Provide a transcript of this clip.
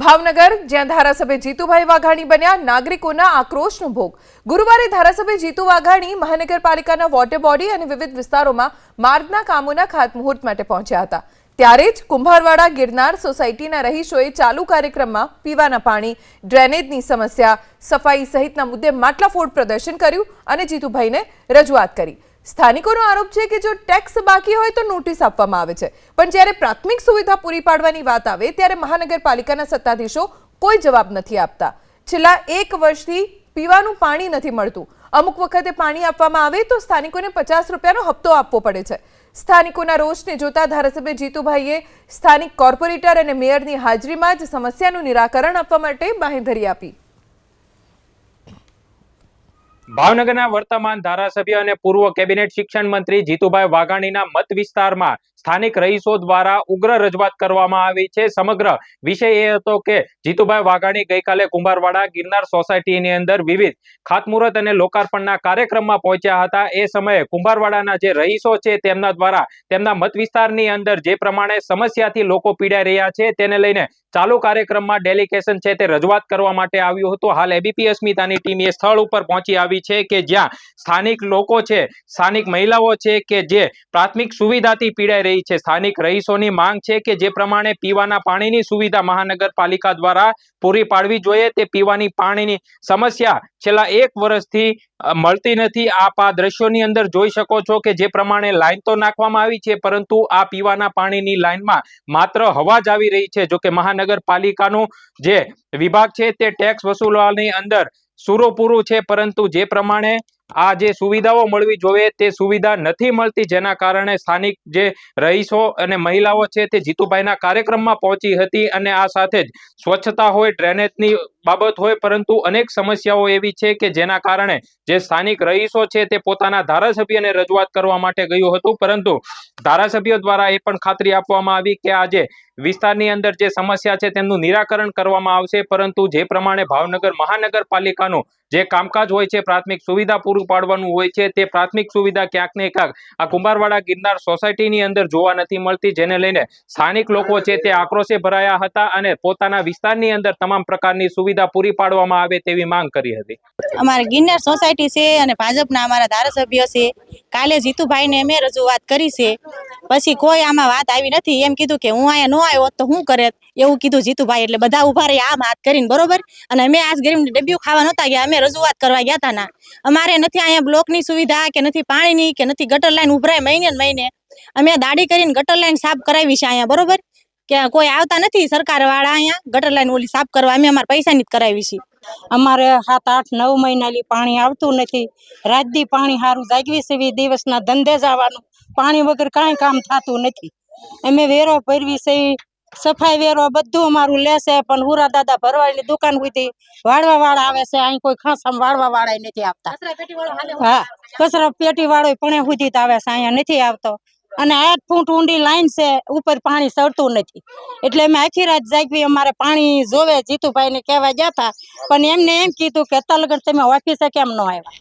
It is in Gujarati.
ભાવનગર, જ્યાં ધારાસભ્ય જીતુભાઈ વાઘાણી બન્યા, નાગરિકોના આક્રોશનો ભોગ. ગુરુવારે ધારાસભ્ય જીતુ વાઘાણી મહાનગરપાલિકાના વોટર બોડી અને વિવિધ વિસ્તારોમાં માર્ગના કામોના ખાતમુહૂર્ત માટે પહોંચ્યા હતા. ત્યારે જ કુંભારવાડા, ગિરનાર સોસાયટીના રહીશોએ ચાલુ કાર્યક્રમમાં પીવાના પાણી, ડ્રેનેજની સમસ્યા, સફાઈ સહિતના મુદ્દે માટલાફોડ પ્રદર્શન કર્યું અને જીતુભાઈને રજૂઆત કરી. સ્થાનિકોનો આરોપ છે કે જો ટેક્સ બાકી હોય તો નોટિસ આપવામાં આવે છે. પણ જ્યારે પ્રાથમિક સુવિધા પૂરી પાડવાની વાત આવે, ત્યારે મહાનગરપાલિકાના સત્તાધીશો કોઈ જવાબ નથી આપતા. છેલ્લા એક વર્ષથી પીવાનું પાણી નથી મળતું. અમુક વખતે પાણી આપવામાં આવે તો સ્થાનિકોને પચાસ રૂપિયાનો હપ્તો આપવો પડે છે. સ્થાનિકોના રોષને જોતા ધારાસભ્ય જીતુભાઈએ સ્થાનિક કોર્પોરેટર અને મેયરની હાજરીમાં જ સમસ્યાનું નિરાકરણ આપવા માટે બાંહેધરી આપી. ભાવનગરના વર્તમાન ધારાસભ્ય અને પૂર્વ કેબિનેટ શિક્ષણ મંત્રી જીતુભાઈ વાઘાણીના મત વિસ્તારમાં સ્થાનિક રહીશો દ્વારા ઉગ્ર રજૂઆત કરવામાં આવી છે. સમગ્ર વિષય એ હતો કે જીતુભાઈ વાઘાણી ગઈકાલે કુંભારવાડા ગિરનાર સોસાયટીની અંદર વિવિધ ખાતમુહૂર્ત અને લોકાર્પણના કાર્યક્રમમાં પહોંચ્યા હતા. એ સમયે કુંભારવાડાના જે રહીશો છે તેમના દ્વારા તેમના મત વિસ્તારની અંદર જે પ્રમાણે સમસ્યાથી લોકો પીડાઈ રહ્યા છે તેને લઈને ચાલુ કાર્યક્રમમાં ડેલિગેશન છે તે રજૂઆત કરવા માટે આવ્યું હતું. હાલ એબીપી અસ્મિતાની ટીમ એ સ્થળ ઉપર પહોંચી આવી છે કે જ્યાં સ્થાનિક લોકો છે, સ્થાનિક મહિલાઓ છે કે જે પ્રાથમિક સુવિધાથી પીડાઈ રહી છે. સ્થાનિક રહીશોની માંગ છે કે જે પ્રમાણે પીવાના પાણીની સુવિધા મહાનગરપાલિકા દ્વારા પૂરી પાડવી જોઈએ. તે પીવાની પાણીની સમસ્યા છેલ્લા એક વર્ષથી મળતી નથી. આપ આ દ્રશ્યોની અંદર જોઈ શકો છો કે જે પ્રમાણે લાઈન તો નાખવામાં આવી છે, પરંતુ આ પીવાના પાણીની લાઈનમાં માત્ર હવા જ આવી રહી છે. જો કે મહાનગરપાલિકાનું જે વિભાગ છે તે ટેક્સ વસૂલવાની અંદર સુરોપૂરું છે પરંતુ જે પ્રમાણે આ જે સુવિધાઓ મળવી જોઈએ તે સુવિધા નથી મળતી જેના કારણે સ્થાનિક જે રહીશો અને મહિલાઓ છે તે જીતુભાઈના કાર્યક્રમમાં પહોંચી હતી અને આ સાથે જ સ્વચ્છતા હોય, ડ્રેનેજની બાબત હોય, પરંતુ અનેક સમસ્યાઓ એવી છે કે જેના કારણે જે સ્થાનિક રહીશો છે તે પોતાના ધારાસભ્યને રજૂઆત કરવા માટે ગયું હતું. પરંતુ ધારાસભ્યો દ્વારા એ પણ ખાતરી આપવામાં આવી કે આજે વિસ્તારની અંદર જે સમસ્યા છે તેમનું નિરાકરણ કરવામાં આવશે. પરંતુ જે પ્રમાણે ભાવનગર મહાનગરપાલિકાનું જે કામકાજ હોય છે, પ્રાથમિક સુવિધા પૂરું પાડવાનું હોય છે, તે પ્રાથમિક સુવિધા ક્યાંક ને ક્યાંક આ કુંભારવાડા ગિરનાર સોસાયટીની અંદર જોવા નથી મળતી, જેને લઈને સ્થાનિક લોકો છે તે આક્રોશે ભરાયા હતા અને પોતાના વિસ્તારની અંદર તમામ પ્રકારની સુવિધા પૂરી પાડવામાં આવે તેવી માંગ કરી હતી. અમારે ગિરનાર સોસાયટી છે અને ભાજપના અમારા ધારાસભ્ય છે. કાલે જીતુભાઈને મેં રજૂઆત કરી છે. પછી કોઈ આમાં વાત આવી નથી. એમ કીધું કે હું અહીંયા ન આવ્યો તો હું કરે. એવું કીધું જીતુભાઈ. એટલે બધા ઊભા રહી આમ હાથ કરીને, બરોબર? અને અમે આજ ગરીબની ડબ્બીઓ ખાવા નહોતા ગયા. અમે રજૂઆત કરવા ગયા હતા ના. અમારે નથી અહીંયા બ્લોકની સુવિધા કે નથી પાણીની કે નથી ગટર લાઈન ઉભરાય મહિને મહિને. અમે દાડી કરીને ગટર લાઈન સાફ કરાવી છે અહીંયા, બરોબર? કે કોઈ આવતા નથી સરકાર વાળા અહીંયા ગટર લાઈન ઓલી સાફ કરવા. અમે અમારા પૈસાની જ કરાવી છે અમારે સાત આઠ નવ મહિનાથી પાણી આવતું નથી. રાતદી પાણી સારું જાગવી સેવી દિવસના ધંધે જવાનું. પાણી વગર કાંઈ કામ થતું નથી. અમે વેરો ભરવી છે સફાઈ વેરો બધું અમારું લેશે પણ હુરા દાદા ભરવાની દુકાન સુધી વાળવા વાળા આવે છે અહીં કોઈ ખાસમ વાળવા વાળા નથી આવતા. હા કચરા પેટી વાળો પણ સુધી આવે છે અહીંયા નથી આવતો. અને આઠ ફૂટ ઊંડી લાઈન છે, ઉપર પાણી સરતું નથી. એટલે અમે આખી રાત જાગવી અમારે પાણી જોવે જીતુભાઈને કહેવા ગયા હતા પણ એમને એમ કીધું કે અત્યાર તમે ઓફિસે કેમ ન આવ્યા?